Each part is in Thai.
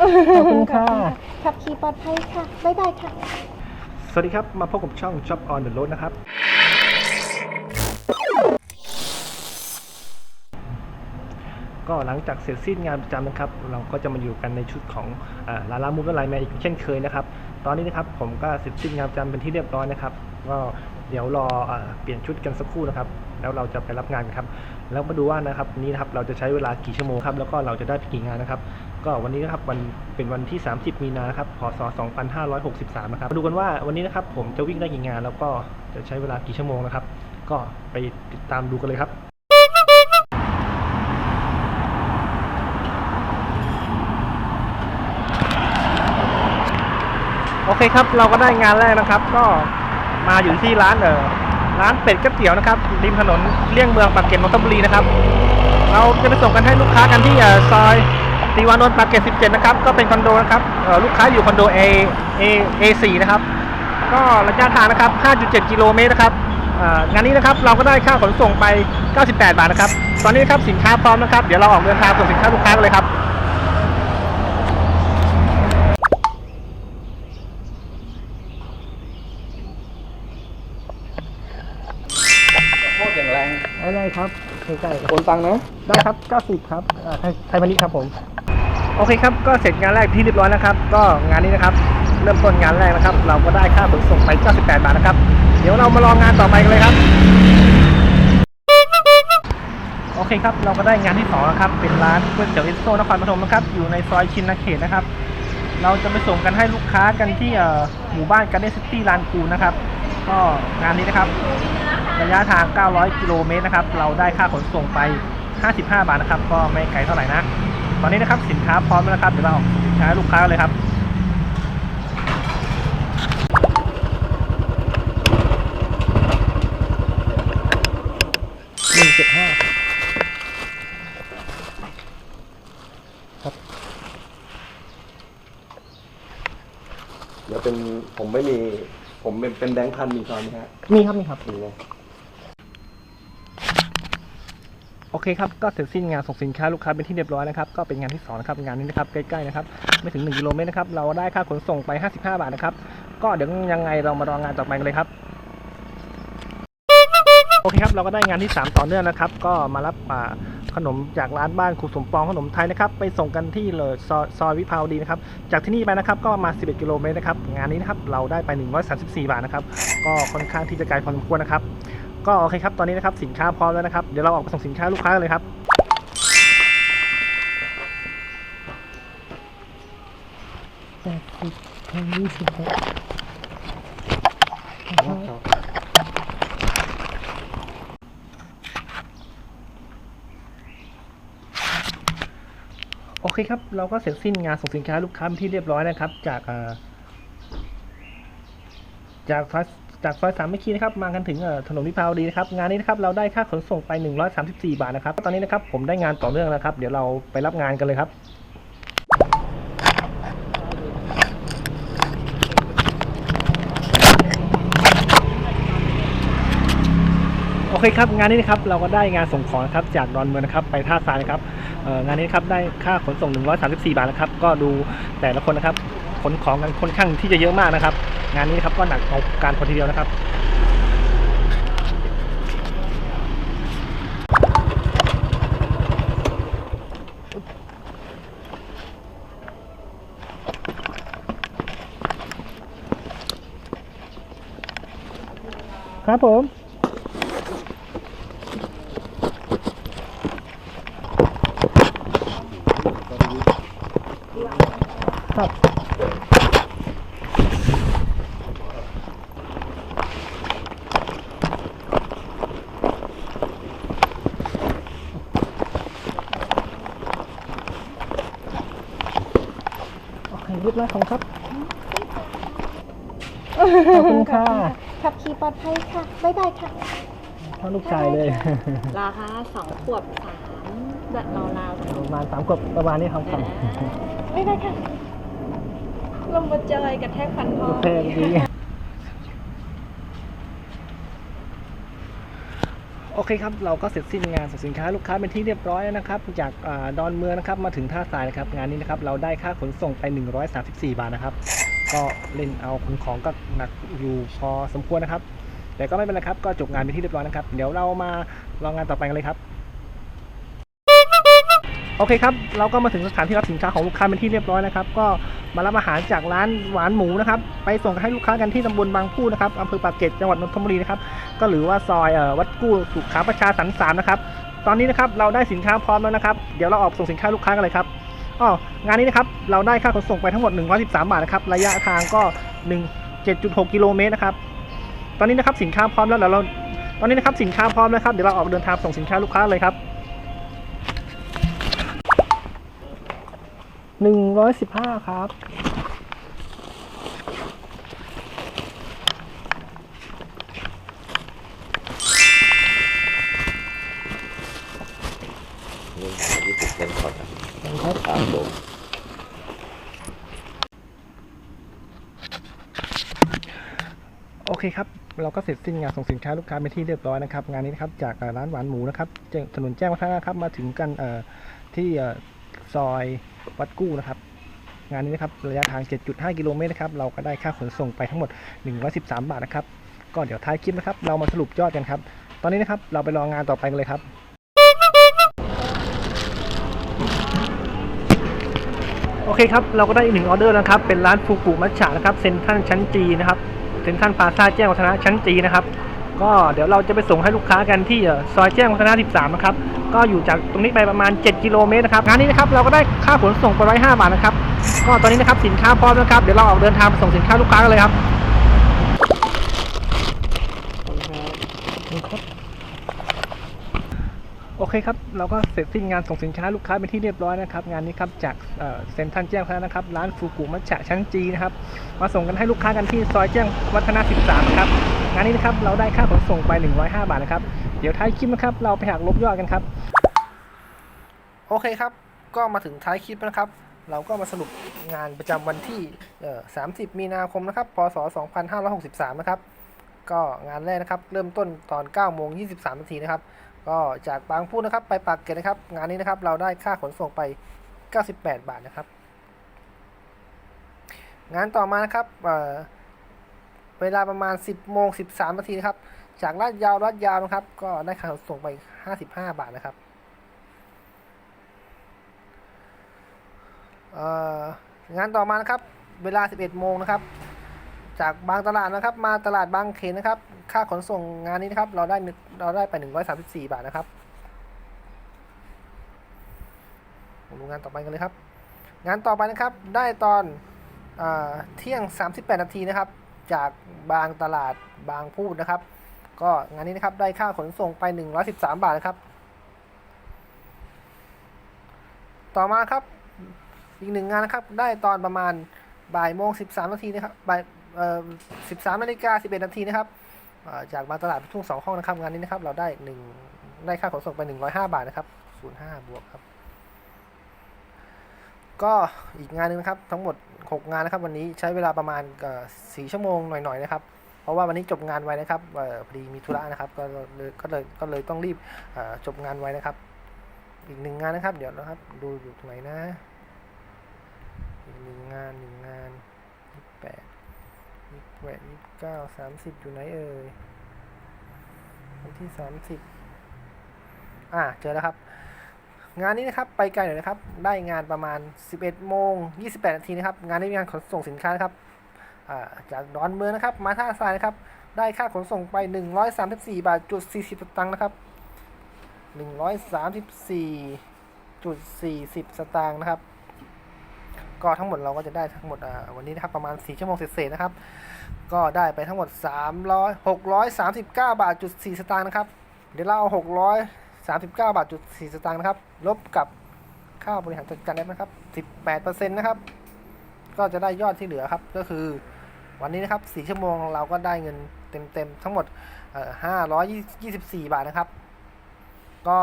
ขอบคุณค่ะ ขับขี่ปลอดภัยค่ะ บ๊ายบายค่ะ สวัสดีครับ มาพบกับช่อง Shop on the Road นะครับ ก็หลังจากเสร็จสิ้นงานประจำนะครับ เราก็จะมาอยู่กันในชุดของลาลามูฟและไลน์แมนอีกเช่นเคยนะครับ ตอนนี้นะครับผมก็เสร็จสิ้นงานประจำเป็นที่เรียบร้อยนะครับ ก็เดี๋ยวรอเอ่อเปลี่ยนชุดกันสักครู่นะครับ แล้วเราจะไปรับงานกันครับ แล้วมาดูว่านะครับวันนี้นะครับเราจะใช้เวลากี่ชั่วโมงครับ แล้วก็เราจะได้ไปกี่งานนะครับ ก็วันนี้นะครับวันเป็นวันที่ 30 มีนานะครับพศ 2563 นะครับมาดูกันว่าวันนี้นะครับผมจะวิ่งได้กี่งาน แล้วก็จะใช้เวลากี่ชั่วโมงนะครับ ก็ไปติดตามดูกันเลยครับโอเคครับเราก็ได้งานแรกนะครับ ก็มาอยู่ที่ร้านเออร้านเป็ดก๋วยเตี๋ยวนะครับริมถนนเลี่ยงเมืองปากเกร็ดนนทบุรีนะครับ เราจะไปส่งกันให้ลูกค้ากันที่ซอย ตีวานนท์ปากเกร็ด17นะครับ ก็เป็นคอนโดนะครับเอ่อลูกค้าอยู่คอนโด A A A4 นะครับ ก็ระยะทางนะครับ5.7กิโลเมตรนะครับเอ่องานนี้นะครับเราก็ได้ค่าขนส่งไป 98 บาทนะครับ ตอนนี้นะครับสินค้าพร้อมนะครับ เดี๋ยวเราออกเดินทางส่งสินค้าลูกค้ากันเลยครับโคตรอย่างแรงได้ครับใกล้ๆโอนตังค์นะ ได้ครับ 90 ครับอ่าไทยไทยพาณิชย์ครับผม โอเคครับ ก็เสร็จงานแรกที่เรียบร้อยนะครับ ก็งานนี้นะครับ เริ่มต้นงานแรกนะครับ เราก็ได้ค่าขนส่งไป98บาทนะครับ เดี๋ยวเรามาลองงานต่อไปกันเลยครับ โอเคครับ เราก็ได้งานที่สองแล้วครับ เป็นร้านก๋วยเตี๋ยวเอสโซนครปฐมนะครับ อยู่ในซอยชินนาเขตนะครับ เราจะไปส่งกันให้ลูกค้ากันที่หมู่บ้านการ์เด้นซิตี้ลานกูนะครับ ก็งานนี้นะครับ ระยะทาง 900 กิโลเมตรนะครับ เราได้ค่าขนส่งไป 55 บาทนะครับ ก็ไม่ไกลเท่าไหร่นะ ตอนนี้นะครับสินค้าพร้อมแล้วนะครับเดี๋ยวเราออกสินค้าให้ลูกค้าเลยครับหนึ่งเจ็ดห้าครับ เดี๋ยวเป็นผมไม่มีผมเป็นเป็นแบงค์พันมีซอนไหมฮะมีครับมีครับ มีเลย โอเคครับ ก็เสร็จสิ้นงานส่งสินค้าลูกค้าเป็นที่เรียบร้อยนะครับ ก็เป็นงานที่สองนะครับ งานนี้นะครับ ใกล้ๆนะครับ ไม่ถึง 1 กิโลเมตรนะครับ เราได้ค่าขนส่งไป 55 บาทนะครับ ก็เดี๋ยวยังไงเรามารองานต่อไปกันเลยครับ โอเคครับ เราก็ได้งานที่ 3 ต่อเนื่องนะครับ ก็มารับขนมจากร้านบ้านครูสมปองขนมไทยนะครับ ไปส่งกันที่เลยซอยซอยวิภาวดีนะครับ จากที่นี่ไปนะครับ ก็มา 11 กิโลเมตรนะครับ งานนี้นะครับ เราได้ไป 134 บาทนะครับ ก็ค่อนข้างที่จะไกลพอสมควรนะครับ ก็โอเคครับ ตอนนี้นะครับสินค้าพร้อมแล้วนะครับ เดี๋ยวเราออกไปส่งสินค้าลูกค้าเลยครับแปดสิบทางยี่สิบโอเคครับ เราก็เสร็จสิ้นงานส่งสินค้าลูกค้าเป็นที่เรียบร้อยนะครับ จากอ่าจาก จากซอยสามเมคีนะครับมากันถึงถนนวิภาวดีนะครับงานนี้นะครับเราได้ค่าขนส่งไป 134 บาทนะครับตอนนี้นะครับผมได้งานต่อเนื่องนะครับ เดี๋ยวเราไปรับงานกันเลยครับโอเคครับงานนี้นะครับเราก็ได้งานส่งของนะครับจากดอนเมืองนะครับไปท่าทรายนะครับงานนี้นะครับได้ค่าขนส่ง 134 บาทนะครับก็ดูแต่ละคนนะครับ ขนของกันค่อนข้างที่จะเยอะมากนะครับ งานนี้นะครับก็หนักเอาการพอทีเดียวนะครับครับผม โอเคเรียบร้อยของครับ ขอบคุณค่ะขับขี่ปลอดภัยค่ะ บ๊ายบายค่ะพ่อลูกชายเลยราคาสองขวบสามแบบราวๆประมาณสามขวบประมาณนี้ครับครับบ๊ายบายค่ะลมมาเจยกระแทกฟันพ่อโอเคดี โอเคครับเราก็เสร็จสิ้นงานส่งสินค้าลูกค้าเป็นที่เรียบร้อยแล้วนะครับจากอดอนเมืองนะครับมาถึงท่าทรายนะครับงานนี้นะครับเราได้ค่าขนส่งไป 134 บาทนะครับ ก็เล่นเอาขนของก็หนักอยู่พอสมควรนะครับ แต่ก็ไม่เป็นไรครับก็จบงานเป็นที่เรียบร้อยนะครับ เดี๋ยวเรามาลองงานต่อไปกันเลยครับ โอเคครับ เราก็มาถึงสถานที่รับสินค้าของลูกค้าเป็นที่เรียบร้อยนะครับ ก็มารับอาหารจากร้านหวานหมูนะครับ ไปส่งให้ลูกค้ากันที่ตำบลบางพูนะครับอำเภอปากเกร็ดจังหวัดนนทบุรีนะครับ ก็หรือว่าซอยออวัดกู้สุขาประชาสรรค์สามนะครับ ตอนนี้นะครับเราได้สินค้าพร้อมแล้วนะครับ เดี๋ยวเราออกส่งสินค้าลูกค้ากันเลยครับอ๋องานนี้นะครับเราได้ค่าขนส่งไปทั้งหมด 113 บาทนะครับ ระยะทางก็ 1 7.6 กิโลเมตรนะครับ ตอนนี้นะครับสินค้าพร้อมแล้วเดี๋ยวเรา ตอนนี้นะครับสินค้าพร้อมแล้วครับ เดี๋ยวเราออกเดินทางส่งสินค้าลูกค้าเลยครับ 115ครับ นี่ยี่สิบเซนก่อนครับครับครับผมโอเคครับ เราก็เสร็จสิ้นงานส่งสินค้าลูกค้าเป็นที่เรียบร้อยนะครับ งานนี้นะครับจากเอ่อร้านหวานหมูนะครับจ้งถนนแจ้งวัฒนะครับมาถึงกันเอ่อที่เอ่อซอย วัดกู้นะครับ งานนี้นะครับระยะทาง 7.5 กิโลเมตรนะครับเราก็ได้ค่าขนส่งไปทั้งหมด 113 บาทนะครับก็เดี๋ยวท้ายคลิปนะครับ เรามาสรุปยอดกันครับ ตอนนี้นะครับเราไปรองงานต่อไปกันเลยครับโอเคครับ เราก็ได้อีกหนึ่งออเดอร์แล้วครับ เป็นร้านฟูกุมัชฉะนะครับ เซ็นทรัลชั้นจีนะครับ เซ็นทรัลพาซาแจ้งวัฒนะชั้นจีนะครับ ก็เดี๋ยวเราจะไปส่งให้ลูกค้ากันที่ซอยแจ้งวัฒนะ 13 นะครับ ก็อยู่จากตรงนี้ไปประมาณ 7 กิโลเมตรนะครับงานนี้นะครับเราก็ได้ค่าขนส่งไปไว้5บาทนะครับ ก็ตอนนี้นะครับสินค้าพร้อมนะครับ เดี๋ยวเราออกเดินทางไปส่งสินค้าลูกค้ากันเลยครับโอ เคครับ เราก็เสร็จสิ้นงานส่งสินค้าลูกค้าเป็นที่เรียบร้อยนะครับ งานนี้ครับจากเซ็นทรัลแจ้งวัฒนะนะครับ ร้านฟูกุมัชฉะชั้นจีนะครับ มาส่งกันให้ลูกค้ากันที่ซอยแจ้งวัฒนะ 13 ครับ งานนี้นะครับ เราได้ค่าขนส่งไป 105 บาทนะครับ เดี๋ยวท้ายคลิปนะครับ เราไปหักลบยอดกันครับ โอเคครับ ก็มาถึงท้ายคลิปนะครับ เราก็มาสรุปงานประจำวันที่ 30 มีนาคมนะครับ พศ 2563 นะครับ ก็งานแรกนะครับ เริ่มต้นตอน9โมง23นาทีนะครับ ก็จากบางพูดนะครับไปปากเกร็ดนะครับ งานนี้นะครับเราได้ค่าขนส่งไป 98 บาทนะครับ งานต่อมานะครับเเวลาประมาณ 10โมง13นาทีนะครับ จากลาดยาวลาดยาวนะครับ ก็ได้ค่าขนส่งไป 55 บาทนะครับงานต่อมานะครับ เวลา 11 โมงนะครับ จากบางตลาดนะครับ มาตลาดบางเขนนะครับ ค่าขนส่งงานนี้นะครับ เราได้หนึ่งเราได้ไป 134 บาทนะครับดูงานต่อไปกันเลยครับ งานต่อไปนะครับ ได้ตอนเอเที่ยง 38 นาทีนะครับ จากบางตลาดบางพูดนะครับ ก็งานนี้นะครับ ได้ค่าขนส่งไป 113 บาทนะครับ ต่อมาครับ อีกหนึ่งงานนะครับ ได้ตอนประมาณบ่ายโมง13นาทีนะครับบ่าย 13นาฬิกา11นาทีนะครับจากบาตลาดทุ่งสองห้องนะครับงานนี้นะครับ เราได้หนึ่งได้ค่าขนส่งไป 105 บาทนะครับ 05 บวกครับ ก็อีกงานหนึงนะครับ ทั้งหมด 6 งานนะครับ วันนี้ใช้เวลาประมาณเอ่อ4ชั่วโมงหน่อยๆนะครับ เพราะว่าวันนี้จบงานไว้นะครับพอดีมีธุระนะครับ ก็เลยก็เลยก็เลยต้องรีบจบงานไว้นะครับ อีกหนึ่งงานนะครับ เดี๋ยวนะครับ ดูอยู่ตรงไหนนะอีกหนึ่งงานหนึ่งงานยี่สิบแปด ยี่สิบแปดยี่สิบเก้าสามสิบอยู่ไหนเอ่ยวันที่สามสิบอ่าเจอแล้วครับ งานนี้นะครับไปไกลหน่อยนะครับ ได้งานประมาณ 11โมง28 นาทีนะครับ งานนี้มีงานขนส่งสินค้านะครับาจากดอนเมืองนะครับ มาท่าทรายนะครับ ได้ค่าขนส่งไป 134 บาทจุด40สตางค์นะครับ 134จุด40 สตางค์นะครับ ก็ทั้งหมดเราก็จะได้ทั้งหมดวันนี้นะครับประมาณ 4 ชั่วโมงเศษๆนะครับ ก็ได้ไปทั้งหมด 300 639 บาทจุด4สตางค์นะครับ เดี๋ยวเราเอา639 บาทจุด4สตางค์นะครับ ลบกับค่าบริหารจัดการแอปนะครับ 18%นะครับ ก็จะได้ยอดที่เหลือครับ ก็คือวันนี้นะครับ 4 ชั่วโมงเราก็ได้เงินเต็มๆทั้งหมด 524 บาทนะครับ ก็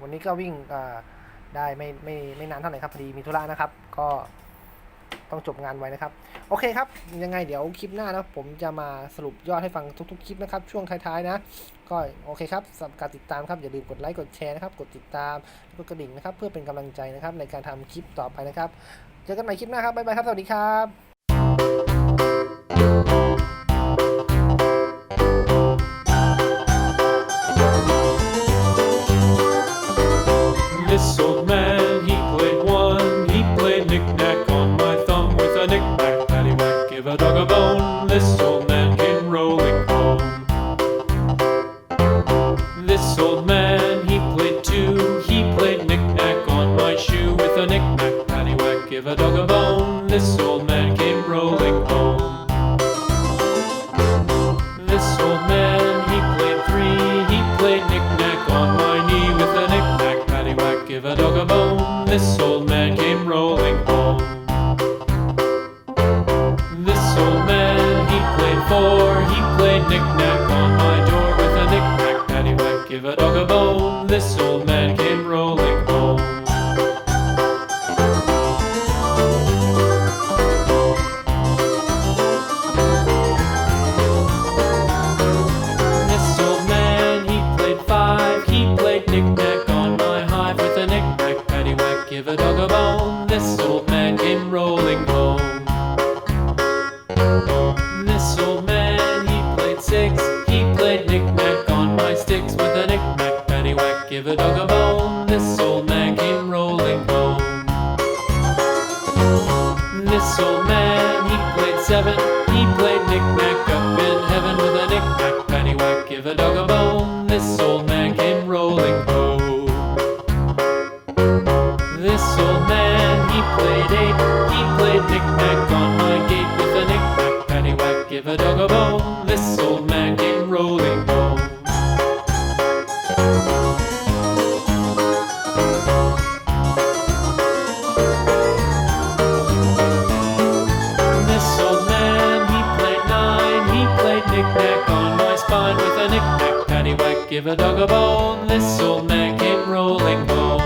วันนี้ก็วิ่งอ่า ได้ไม่ไม่ไม่นานเท่าไหร่ครับพอดีมีธุระนะครับ ก็ต้องจบงานไว้นะครับ โอเคครับ ยังไงเดี๋ยวคลิปหน้านะผมจะมาสรุปยอดให้ฟังทุกๆคลิปนะครับ ช่วงท้ายๆนะ ก็โอเคครับสำหรับการติดตามครับอย่าลืมกดไลค์กดแชร์นะครับ กดติดตามกดกระดิ่งนะครับ เพื่อเป็นกำลังใจนะครับในการทำคลิปต่อไปนะครับ เจอกันใหม่คลิปหน้าครับบ๊ายบายครับสวัสดีครับ a dog a bone. This old man came rolling home. This old man, he played seven. He played knick-knack up in heaven with a knick-knack, paddywhack, give a dog a bone. This old man came rolling home. This old man, he played eight. He played knick-knack on my gate with a knick-knack, paddywhack, give a dog a bone. Knick-knack, paddywhack, give a dog a bone. This old man came rolling home.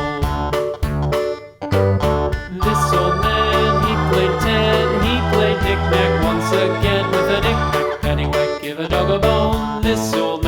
This old man, he played ten. He played knick-knack once again with a knick-knack, paddywhack, give a dog a bone. This old man.